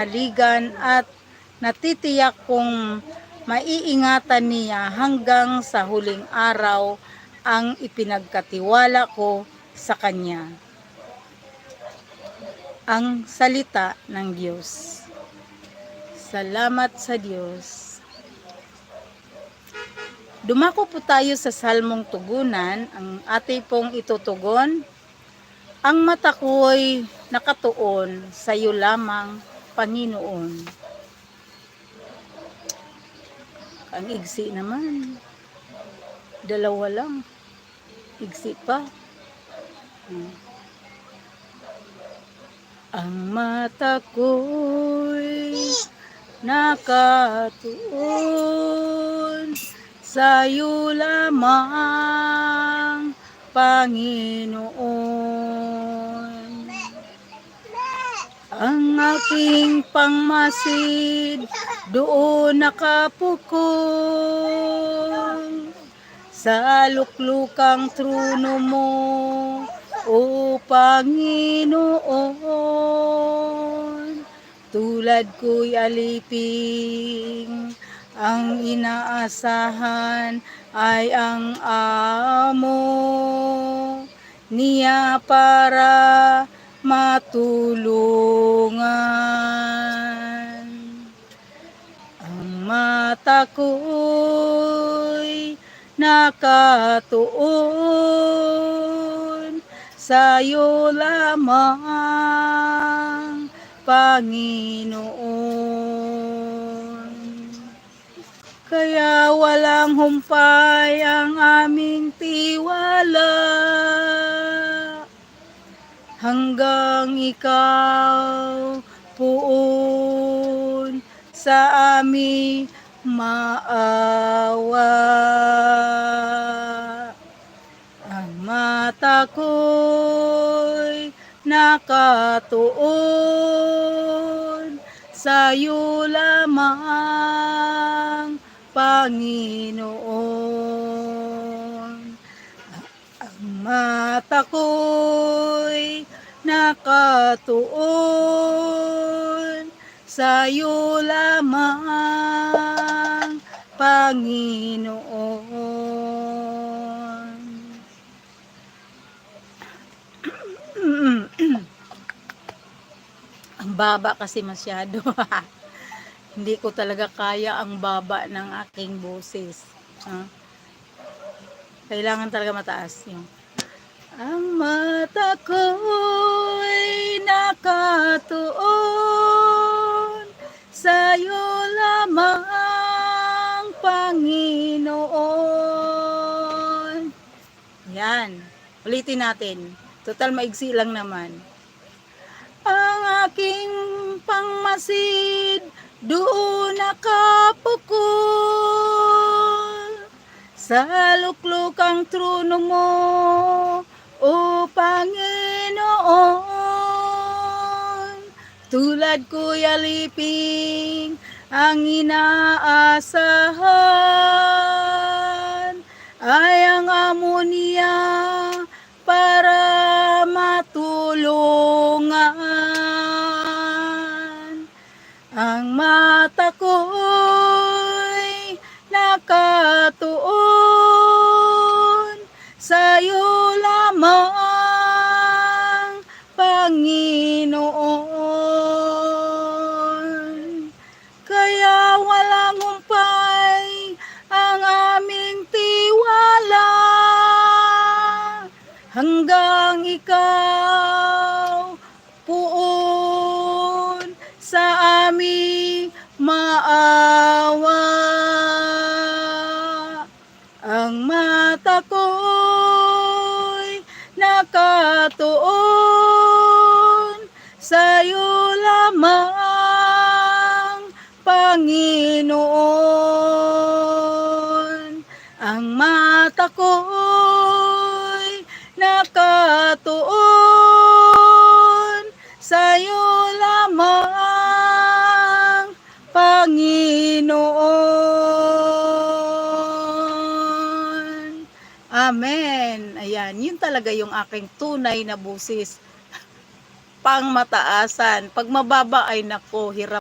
Aligan at natitiyak kong maiingatan niya hanggang sa huling araw ang ipinagkatiwala ko sa kanya. Ang salita ng Diyos. Salamat sa Diyos. Dumako po tayo sa salmong tugunan. Ang ate pong itutugon. Ang mata ko'y nakatuon sa iyo lamang, Panginoon. Ang igsi naman. Dalawa lang. Igsi pa. Ang mata ko'y nakatuon sa iyo lamang, Panginoon. Aking pangmasid doon nakapukong sa luklukang trono mo, O Panginoon. Tulad ko'y aliping, ang inaasahan ay ang amo niya para matulungan. Ang mata ko'y nakatuon sa iyo lamang, Panginoon. Kaya walang humpay ang aming tiwala hanggang ikaw puon sa aming maawa. Ang mata ko'y nakatuon sa iyo lamang, Panginoon. Ang mata ko'y nakatuon sa iyo lamang, Panginoon. ang baba kasi masyado. Hindi ko talaga kaya ang baba ng aking boses. Ha? Kailangan talaga mataas yung ang mata ko'y nakatuon sa iyo lamang, Panginoon. Yan. Ulitin natin. Total maigsi lang naman. Ang aking pangmasid doon nakapukol sa luklukang trono mo, O Panginoon. Tulad ko'y aliping ang inaasahan ay ang amo niya para matulungan. Ang mata ko'y nakatuon sa nakatuon sa iyo lamang, Panginoon. Ang mata ko'y nakatuon Amen. Ayan, yun talaga yung aking tunay na busis. pang mataasan. Pag mababa ay nako, hirap